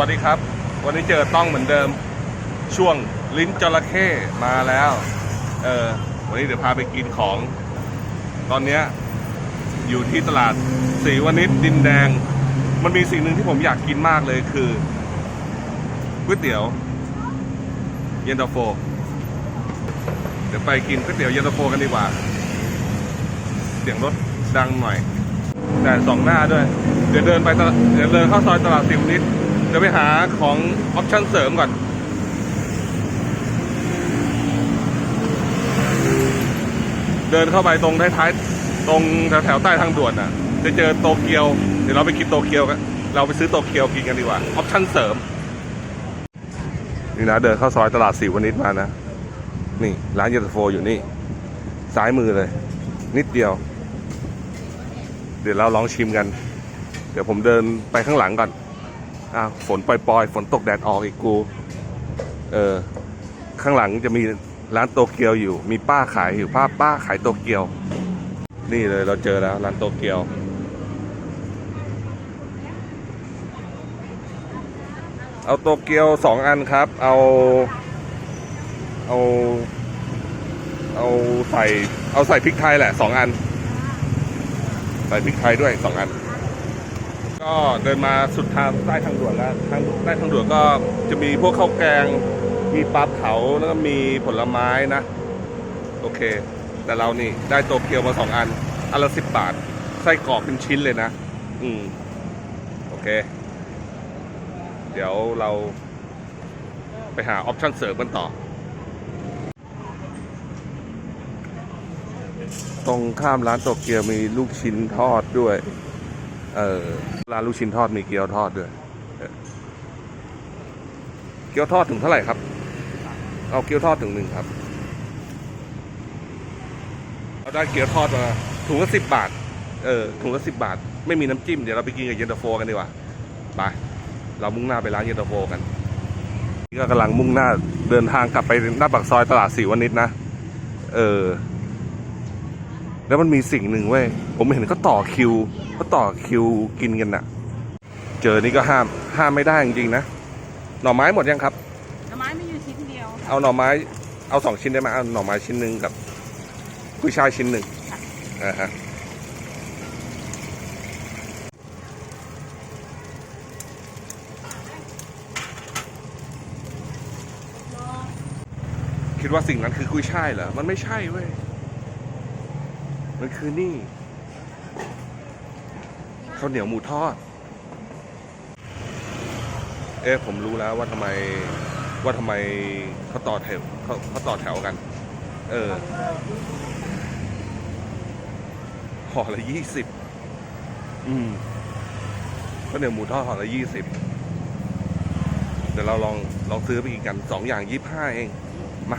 วัสดีครับ วันนี้เจอต้องเหมือนเดิม ช่วงลิ้นจระเข้มาแล้ว เออวันนี้เดี๋ยวพาไปกินของ ตอนนี้อยู่ที่ตลาดศรีวณิชดินแดง มันมีสิ่งหนึ่งที่ผมอยากกินมากเลยคือก๋วยเตี๋ยว เย็นตาโฟ เดี๋ยวไปกินก๋วยเตี๋ยวเย็นตาโฟกันดีกว่า เสียงรถดังหน่อย แต่สองหน้าด้วย เดี๋ยวเดินไปเดี๋ยวเดินเข้าซอยตลาดสิวนิด ดี๋ยวไปหาของออปชั่นเสริมก่อน เดินเข้าไปตรงท้ายๆตรงแถวๆใต้ทางด่วนน่ะ จะเจอโตเกียว เดี๋ยวเราไปกินโตเกียวกันเราไปซื้อโตเกียวกินกันดีกว่าออปชั่นเสริม นี่นะ เดินเข้าซอยตลาดสิวนิดมานะ นี่ ร้านเย็นตาโฟอยู่นี่ ซ้ายมือเลย นิดเดียว เดี๋ยวเราลองชิมกัน เดี๋ยวผมเดินไปข้างหลังก่อน อ้าวฝนปล่อยๆ ฝนตกแดดออกอีกกู เออ ข้างหลังจะมีร้านโตเกียวอยู่ มีป้าขายอยู่ป้าป้าขายโตเกียว นี่เลยเราเจอแล้วร้านโตเกียว เอาโตเกียวสองอันครับ เอา เอา เอาใส่ เอาใส่พริกไทยแหละสองอัน ใส่พริกไทยด้วยสองอัน ก็เดินมาสุดทางใต้ทางด่วนแล้วทางใต้ทางด่วนก็จะมีพวกข้าวแกง มีปลาเผาแล้วก็มีผลไม้นะ โอเค แต่เรานี่ได้โตเกียวมาสองอันอันละสิบบาท ไส้กรอกเป็นชิ้นเลยนะ อืม โอเค เดี๋ยวเราไปหาออปชั่นเสริมกันต่อ ตรงข้ามร้านโตเกียวมีลูกชิ้นทอดด้วย เออร้านลูกชิ้นทอดมีเกี๊ยวทอดด้วยเกี๊ยวทอดถึงเท่าไหร่ครับ เอาเกี๊ยวทอดถึงหนึ่งครับเราได้เกี๊ยวทอดมาถุงละสิบบาท เออถุงละสิบบาท ไม่มีน้ำจิ้มเดี๋ยวเราไปกินกับเย็นตาโฟกันดีกว่าไปเรามุ่งหน้าไปร้านเย็นตาโฟกันนี่ก็กำลังมุ่งหน้าเดินทางกลับไปหน้าปากซอยตลาดสีวนิดนะ เออ แล้วมันมีสิ่งหนึ่งเว้ยผมเห็นเขาต่อคิวเขาต่อคิวกินกันน่ะ เจอนี่ก็ห้ามห้ามไม่ได้จริงๆนะหน่อไม้หมดยังครับ หน่อไม้มีอยู่ชิ้นเดียวเอาหน่อไม้เอาสองชิ้นได้ไหมเอาหน่อไม้ชิ้นหนึ่งกับกุ้ยช่ายชิ้นหนึ่งอ่าฮะคิดว่าสิ่งนั้นคือกุ้ยช่ายเหรอมันไม่ใช่เว้ย มันคือนี่ข้าวเหนียวหมูทอด เอ๊ะผมรู้แล้วว่าทำไมว่าทำไมเขาต่อแถวเขาเขาต่อแถวกัน เออห่อละยี่สิบอืมข้าวเหนียวหมูทอดห่อละยี่สิบเดี๋ยวเราลองลองซื้อไปกินกันสองอย่างยี่ห้าเอง มา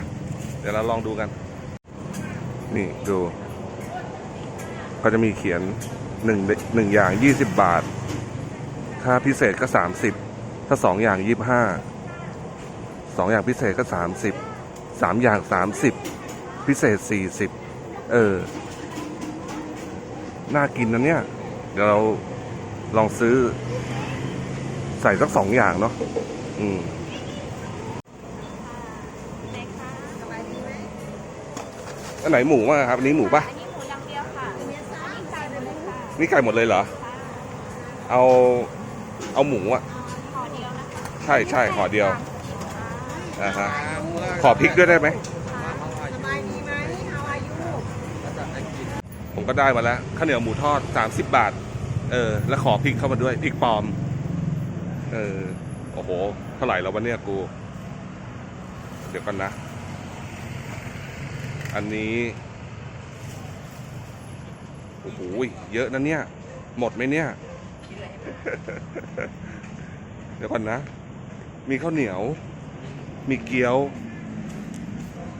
เดี๋ยวเราลองดูกัน นี่ดู ก็จะมีเขียนหนึ่งหนึ่งอย่างยี่สิบบาท ถ้าพิเศษก็สามสิบถ้าสองอย่างยี่บห้าสองอย่างพิเศษก็สามสิบสามอย่างสามสิบพิเศษสี่สิบเออ น่ากินนะเนี่ย เดี๋ยวเราลองซื้อ ใส่สักสองอย่างเนาะอืมอันไหนหมูมากครับอันนี้หมูปะอั นี่ไก่หมดเลยเหรอ เอาเอาหมูอะ ห่อเดียวนะคะใช่ใช่ห่อเดียวอ่าฮะขอพริกด้วยได้ไหม สบายดีไหมเอาอายุผมก็ได้มาแล้วข้าวเหนียวหมูทอด 30 บาท เออ แล้วขอพริกเข้ามาด้วยพริกปลอม เออ โอ้โห เท่าไหร่แล้ววันเนี้ยกู เดี๋ยวก่อนนะ อันนี้โอ้โหเยอะนะเนี่ย หมดไหมเนี่ย เดี๋ยวก่อนนะ มีข้าวเหนียว มีเกี๊ยว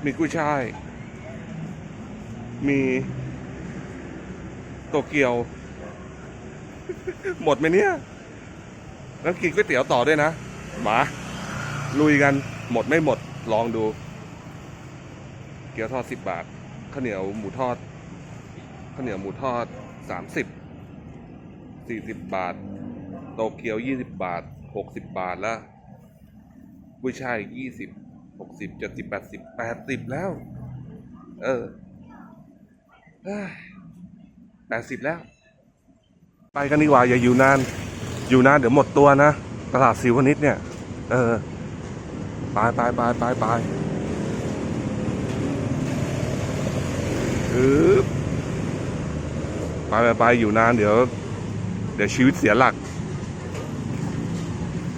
มีกุ้ยช่าย มีโตเกียว หมดไหมเนี่ย แล้วกินก๋วยเตี๋ยวต่อด้วยนะ มา ลุยกัน หมดไม่หมด ลองดู เกี๊ยวทอดสิบบาทข้าวเหนียวหมูทอด ข้าวเหนียวหมูทอดสามสิบสี่สิบบาท โตเกียวยี่สิบบาทโหกสิบบาทแล้วกุ้ยช่ายยี่สิบหกสิบเจ็ดสิบแปดสิบแปดสิบแล้ว เออแปดสิบแล้ว ไปกันดีกว่า อย่าอยู่นาน อยู่นานเดี๋ยวหมดตัวนะ ตลาดสิวนิดเนี่ย เออไปไปไปไปไปอึบ ไปไปไปอยู่นานเดี๋ยว เดี๋ยวชีวิตเสียหลัก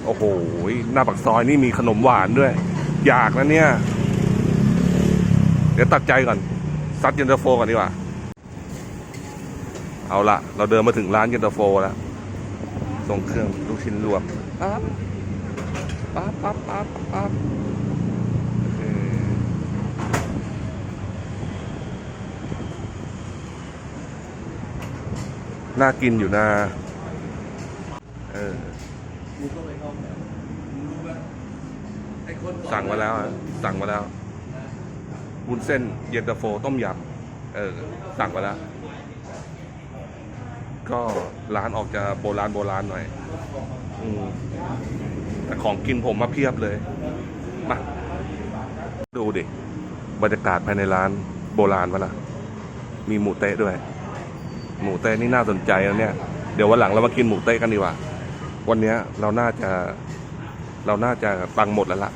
โอ้โห หน้าปากซอยนี่มีขนมหวานด้วย อยากนะเนี่ย เดี๋ยวตัดใจก่อน ซัดเย็นตาโฟก่อนดีกว่า เอาละเราเดินมาถึงร้านเย็นตาโฟแล้วส่งเครื่องลูกชิ้นรวมปั๊บปั๊บปั๊บปั๊บปั๊บโอเค น่ากินอยู่นะเออสั่งมาแล้วสั่งมาแล้ววุ้นเส้นเย็นตาโฟต้มยำเออสั่งมาแล้ว ก็ร้านออกจะโบราณโบราณหน่อยอืมแต่ของกินผมมาเพียบเลยมาดูดิบรรยากาศภายในร้านโบราณวะล่ะมีหมูเต๊ะด้วย หมูเต๊ะนี่น่าสนใจแล้วเนี่ย เดี๋ยววันหลังเรามากินหมูเต๊ะกันดีกว่า วันนี้เราน่าจะเราน่าจะตังหมดแล้วล่ะ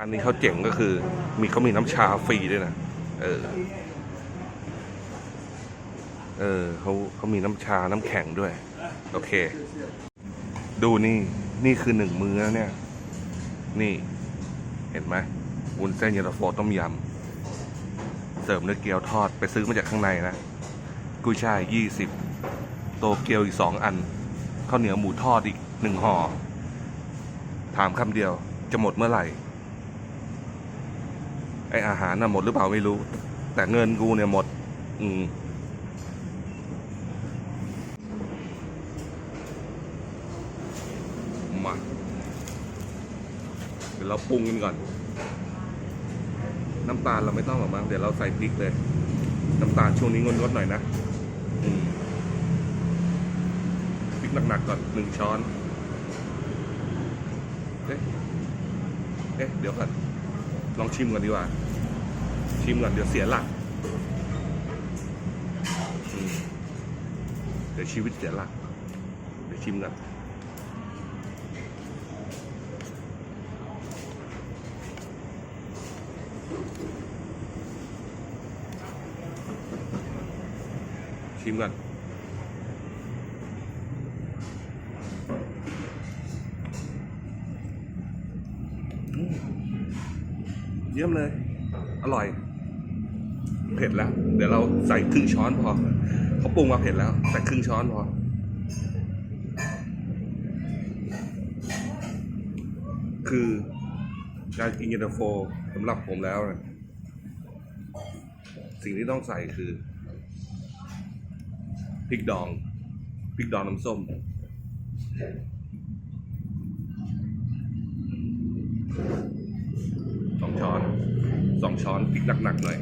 อันนี้เขาเจ๋งก็คือ มีเขามีน้ำชาฟรีด้วยนะเออ เออเขาเขามีน้ำชาน้ำแข็งด้วย โอเค ดูนี่นี่คือหนึ่งมื้อเนี่ย นี่เห็นไหมวุ้นเส้นเย็นตาโฟต้มยำเสริมด้วยเกี๊ยวทอดไปซื้อมาจากข้างในนะ กุ้ยช่ายยี่สิบโตเกียวอีกสองอันข้าวเหนียวหมูทอดอีกหนึ่งห่อถามคำเดียวจะหมดเมื่อไหร่ ไออาหารน่ะหมดหรือเปล่าไม่รู้ แต่เงินกูเนี่ยหมด อืมมาเดี๋ยวเราปรุงกันก่อน น้ำตาลเราไม่ต้องหรอกมั้งเดี๋ยวเราใส่พริกเลย น้ำตาลช่วงนี้งดๆหน่อยนะ พริกหนักๆก่อนหนึ่งช้อนเอ๊ะเอ๊ะเดี๋ยวก่อนลองชิมก่อนดีกว่า ชิมก่อนเดี๋ยวเสียหลักเดี๋ยวชีวิตเสียหลักเดี๋ยวชิมก่อน ชิมก่อนอืมเยี่ยมเลย อร่อย เผ็ดแล้ว เดี๋ยวเราใส่ครึ่งช้อนพอ เขาปรุงมาเผ็ดแล้ว ใส่ครึ่งช้อนพอ คือการกินเย็นตาโฟสำหรับผมแล้วเนี่ยสิ่งที่ต้องใส่คือพ ริกดองพริกดองน้ำส้มสองช้อนสองช้อนพริกหนักๆหน่อย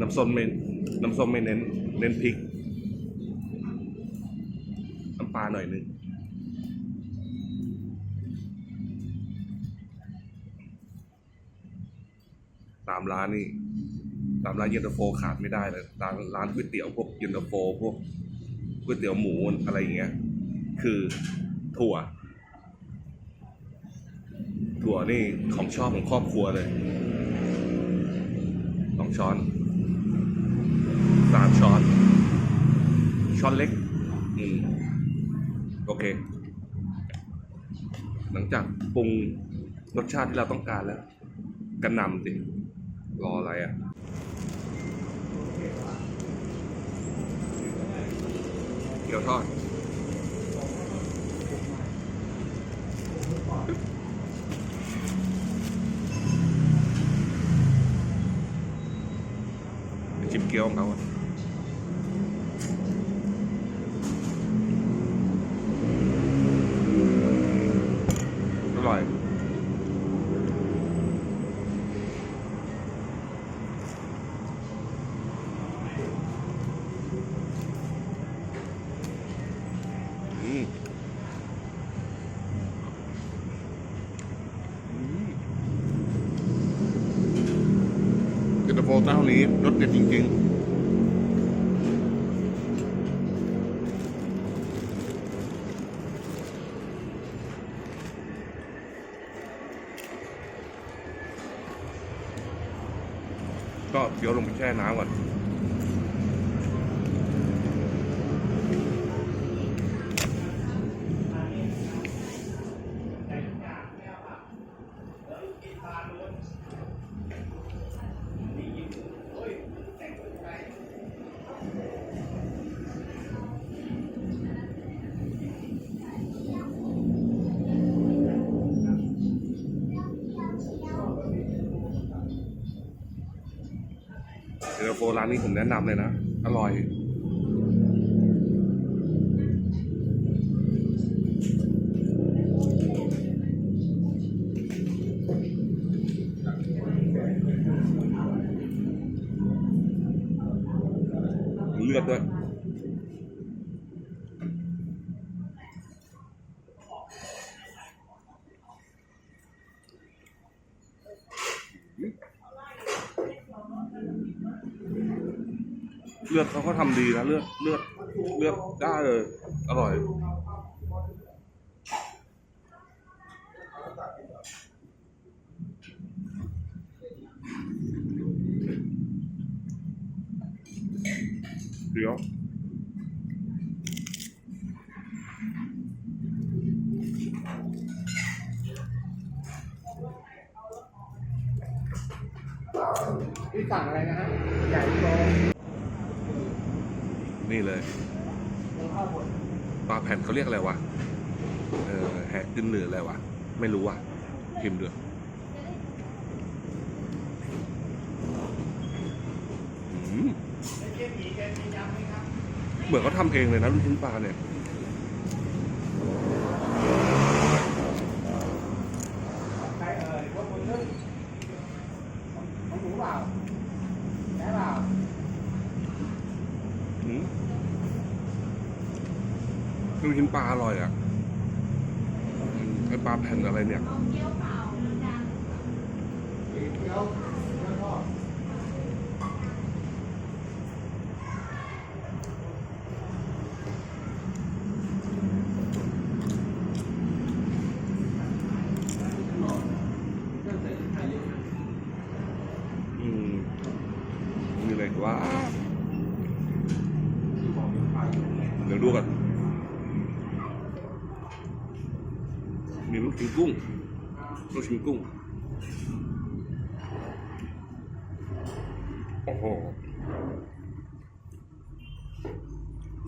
น้ำส้มไม่น้ำส้มไม่เน้น เน้นพริก น้ำปลาหน่อยนึงตามร้านนี่ ตามร้านเย็นตาโฟขาดไม่ได้เลยร้านร้านก๋วยเตี๋ยวพวกเย็นตาโฟพวกก๋วยเตี๋ยวหมูอะไรอย่างเงี้ย คือถั่ว ถั่วนี่ของชอบของครอบครัวเลยสองช้อนสามช้อน ช้อนเล็ก อืม โอเค หลังจากปรุงรสชาติที่เราต้องการแล้วกระนำสิรออะไรอะ เกี๊ยวทอดชิมเกี๊ยวของเขา เจ้านี้รถเด็ดจริง ๆก็เดี๋ยวลงไปแช่น้ำก่อน ร้านนี้ผมแนะนำเลยนะ อร่อย เลือดด้วย เลือดเขาก็ทำดีนะเลือดเลือดเลือดได้เลย อร่อยเดี๋ยวพี่สั่งอะไรนะฮะใหญ่โต นี่เลยปลาแผ่นเขาเรียกอะไรวะ เออแหกขึ้นเหนืออะไรวะ ไม่รู้ว่ะพิมพ์ด้วยอืมเหมือนเขาทำเองเลยนะลูกชิ้นปลาเนี่ย ใครเอ่ยพวกคุณนึ่งของหมูเปล่าแค่เปล่า อืมลูกชิ้นปลาอร่อยอะอื มไอปลาแผ่นอะไรเนี่ย เกี๊ยวเกี๊ยวทอด อืมมีอะไรอีกว่า เดี๋ยวดูกันมีลูกชิ้นกุ้ง ลู กชิ้นกุ้ง โอ้โห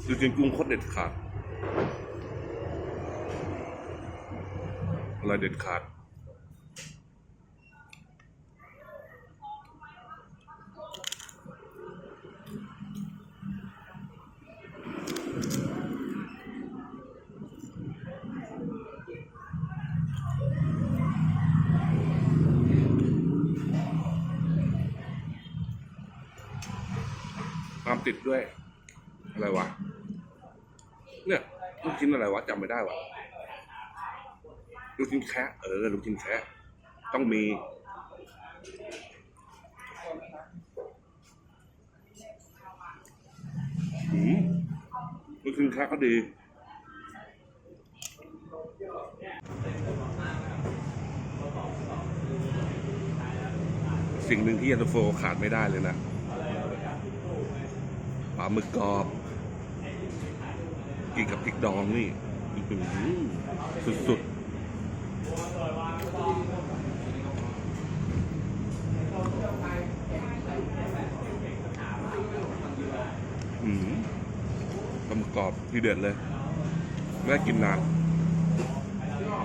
ลูกชิ้นกุ้งโคตรเด็ดขาด อะไรเด็ดขาด ติดด้วย อะไรวะ เนี่ยลูกชิ้นอะไรวะจำไม่ได้วะลูกชิ้นแคะเออลูกชิ้นแคะต้องมี หืมลูกชิ้นแคะก็ดีสิ่งหนึ่งที่ยันตาโฟขาดไม่ได้เลยนะ ปลาหมึกกรอบ กินกับพริกดองนี่สุดๆปลาหมึกกรอบที่เด็ดเลยไม่ได้กินนาน อ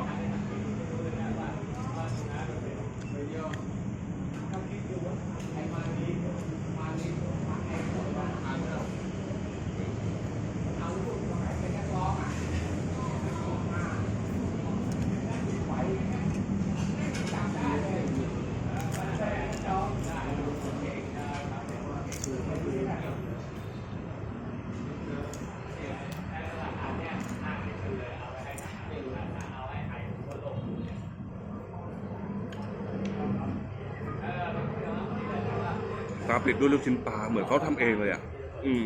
ปิดด้วยลูกชิ้นปลาเหมือนเขาทำเองเลยอะ อืม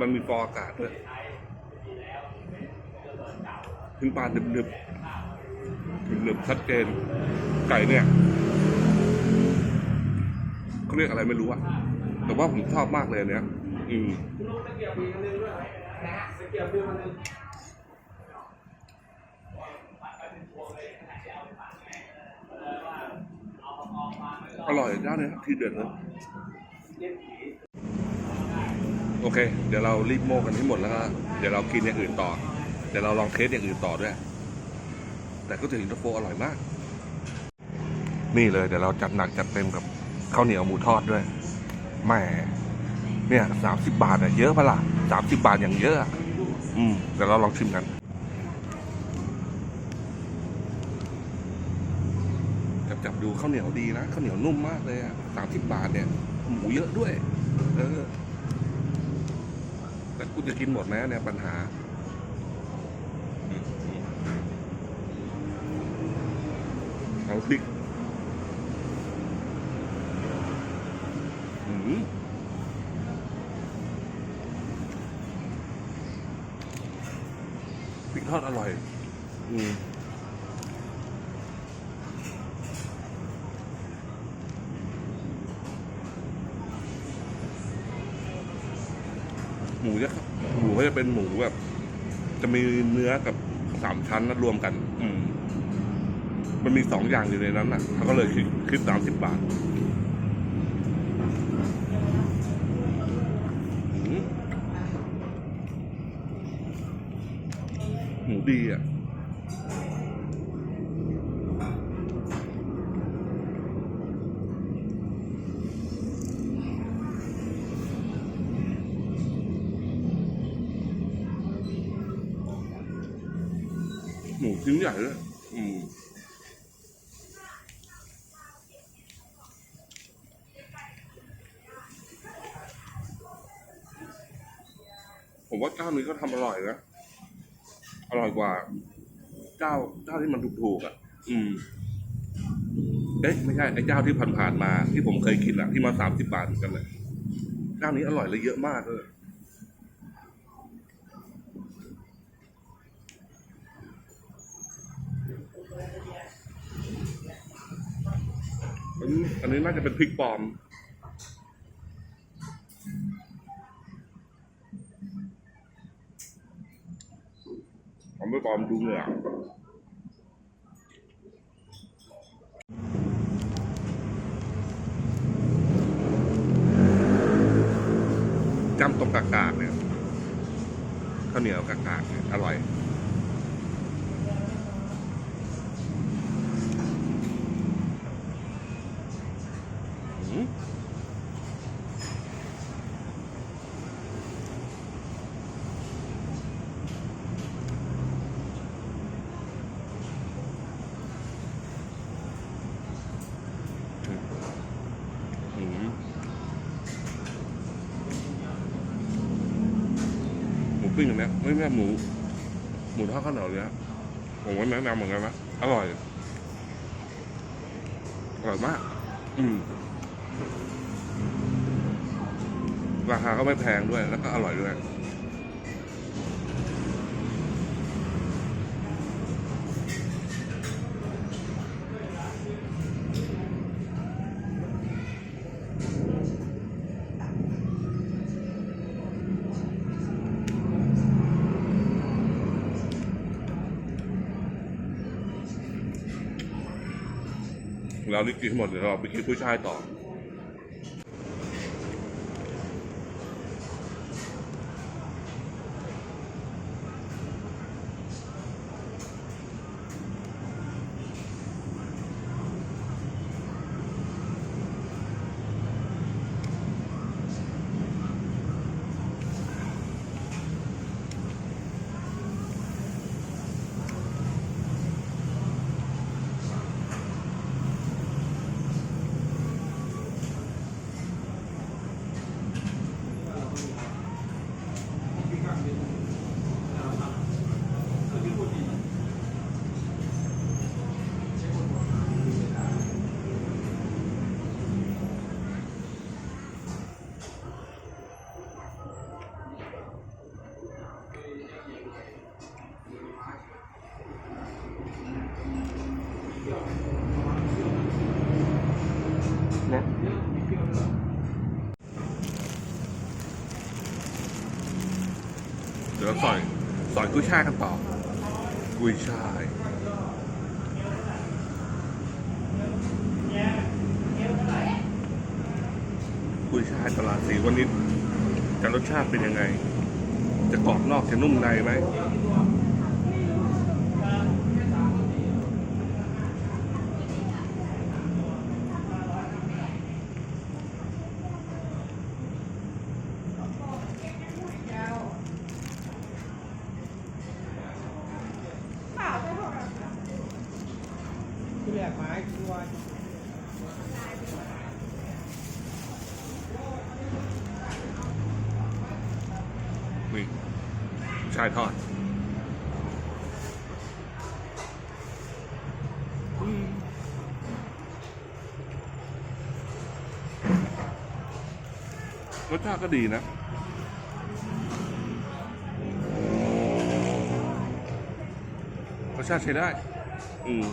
มันมีฟองอากาศด้วยชิ้นปลาหนึบหนึบหนึบชัดเจน ไก่เนี่ยเขาเรียกอะไรไม่รู้อะแต่ว่าผมชอบมากเลยเนี้ย อืมอร่อยเจ้าเนี้ยที่เด็ดเลย โอเค เดี๋ยวเรารีบโมกันให้หมดแล้วก็เดี๋ยวเรากินอย่างอื่นต่อ เดี๋ยวเราลองเทสอย่างอื่นต่อด้วย แต่ก็ถืออินเตอร์โฟอร่อยมาก นี่เลย เดี๋ยวเราจัดหนักจัดเต็มกับข้าวเหนียวหมูทอดด้วยแหมเนี่ยสามสิบบาทอะเยอะปะล่ะสามสิบบาทอย่างเยอะ อืมเดี๋ยวเราลองชิมกัน จับจับ ดูข้าวเหนียวดีนะข้าวเหนียวนุ่มมากเลยอะสามสิบบาทเนี่ย หมูเยอะด้วย เออแต่กูจะกินหมดไหมเนี่ยปัญหาเอาพริกอืมพริกทอดอร่อย อืม หมูจะหมูก็จะเป็นหมูแบบ จะมีเนื้อกับสามชั้นนะรวมกัน อืม มันมีสองอย่างอยู่ในนั้นน่ะเขาก็เลยคิดคิดสามสิบบาทหมูดีอะ เจ้านี้ก็ทำอร่อยนะอร่อยกว่า เจ้าเจ้าที่มันถูกๆอะ อืมเอ๊ะไม่ใช่ไอ้เจ้าที่ผ่านๆมา ที่ผมเคยกินอะที่มาสามสิบบาทเหมือนกันเลยเจ้านี้อร่อยและเยอะมากเลยอันอันนี้น่าจะเป็นพริกปลอม ผมไม่ปลอมดูเหงื่อจำตรงกากๆเนี่ยข้าวเหนียวกากๆเนี่ยอร่อย อืมอืมหมูปิ้งอันเนี้ย ไม่แม่หมู หมูทอดข้าวเหนียวเนี้ยผมว่าแนะนำเหมือนกันนะอร่อยอร่อยมาก อืม ราคาก็ไม่แพงด้วย แล้วก็อร่อยด้วย เรานี่กินหมดเดี๋ยวเราไปกินผู้ชายต่อ กุยช่ายกันต่อ กุยช่ายกุยช่ายตลาดสีวันนี้จะรสชาติเป็นยังไง จะกรอบนอกจะนุ่มในไหม ที่แรกไม้ตัว นี่ชายทอดอืมรส ชาติก็ดีนะ รสชาติใช้ได้ อืม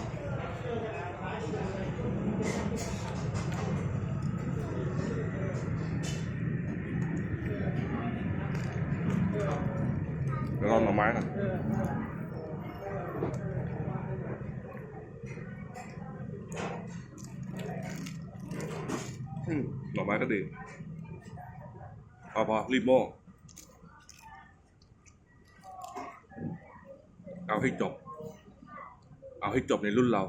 เดี๋ยวลองหน่อไม้กันอืมหน่อไม้ก็ดีพ อพอรีบโม่เอาให้จบ เอาให้จบในรุ่นเรา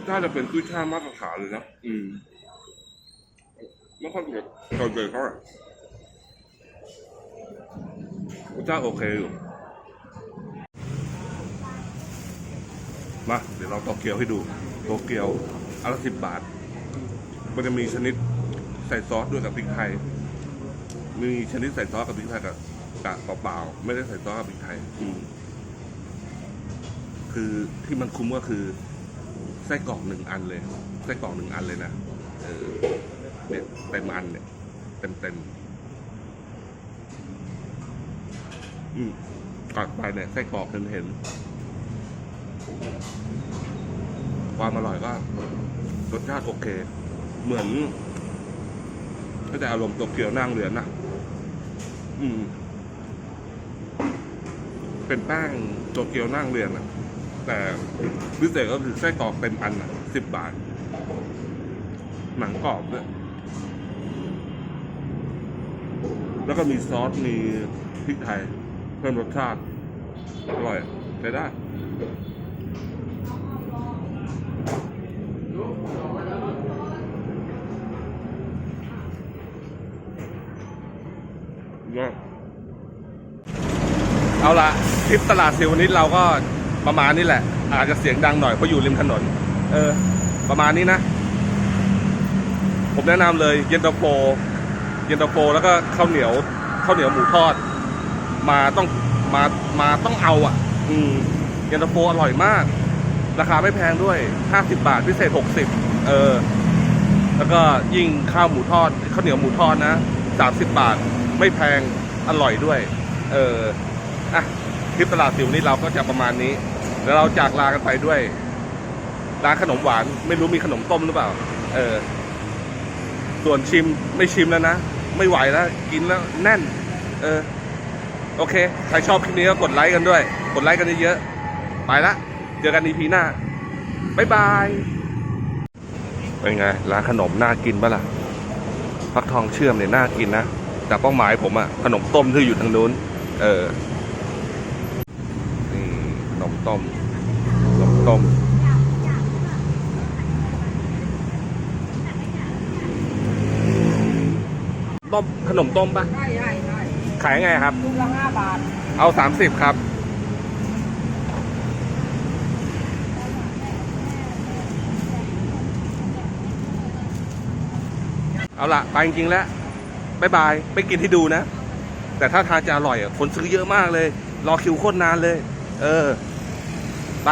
รสชาติจะเป็นกุ้ยช่ายมาตรฐานเลยนะ อืม ไม่ค่อยเผ็ดเกินเลยเท่าไหร่รสชาติโอเคอยู่ มา เดี๋ยวเราโตเกียวให้ดู โตเกียวอันละสิบบาท มันจะมีชนิดใส่ซอสด้วยกับพริกไทย มีชนิดใส่ซอสกับพริกไทยกับกะเปล่าๆ ไม่ได้ใส่ซอสกับพริกไทย อืม คือที่มันคุ้มก็คือไส้กรอกหนึ่งอันเลยไส้กรอกหนึ่งอันเลยนะเออเนี่ยเต็มอันเนี่ยเต็มเต็มอืมกัดไปเนี่ยไส้กรอกเห็นเห็นความอร่อยก็รสชาติโอเค เหมือนก็จะอารมณ์โตเกียวนั่งเรือนนะอืม เป็นแป้งโตเกียวนั่งเรือนอะ แต่พิเศษก็คือไส้กรอกเต็มอันอะสิบบาท หนังกรอบด้วย แล้วก็มีซอส มีพริกไทย เพิ่มรสชาติ อร่อยใช้ได้เอาละทริปตลาดซิลวันนี้เราก็ ประมาณนี้แหละ อาจจะเสียงดังหน่อยเพราะอยู่ริมถนน เออ ประมาณนี้นะ ผมแนะนำเลยเย็นตาโฟเย็นตาโฟแล้วก็ข้าวเหนียวข้าวเหนียวหมูทอด มาต้องมามาต้องเอาอะ อืมเย็นตาโฟอร่อยมาก ราคาไม่แพงด้วย50บาทพิเศษ60เออ แล้วก็ยิ่งข้าวหมูทอดข้าวเหนียวหมูทอดนะ30บาทไม่แพงอร่อยด้วย เอออะคลิปตลาดสิวนี้เราก็จะประมาณนี้ แล้วเราจากลากันไปด้วย ร้านขนมหวาน ไม่รู้มีขนมต้มหรือเปล่า เออ ส่วนชิมไม่ชิมแล้วนะ ไม่ไหวแล้ว กินแล้วแน่น เออ โอเค ใครชอบคลิปนี้ก็กดไลค์กันด้วย กดไลค์กันเยอะๆไปละเจอกันอีพีหน้าบ๊ายบายเป็นไงร้านขนมน่ากินปะล่ะฟักทองเชื่อมเนี่ยน่ากินนะแต่เป้าหมายผมอะขนมต้มที่อยู่ทางนู้น เออ ต้มขนมต้มต้มขนมต้มปะใช่ใช่ใช่ขายไงครับลูกละห้าบาท เอาสามสิบครับ เอาละไปจริงๆแล้วบายบายไปกินให้ดูนะ แต่ถ้าทานจะอร่อยอะคนซื้อเยอะมากเลย รอคิวโคตรนานเลย เออ ไป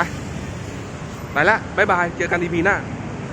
ไปละบายบาย เจอกันอีพีหน้า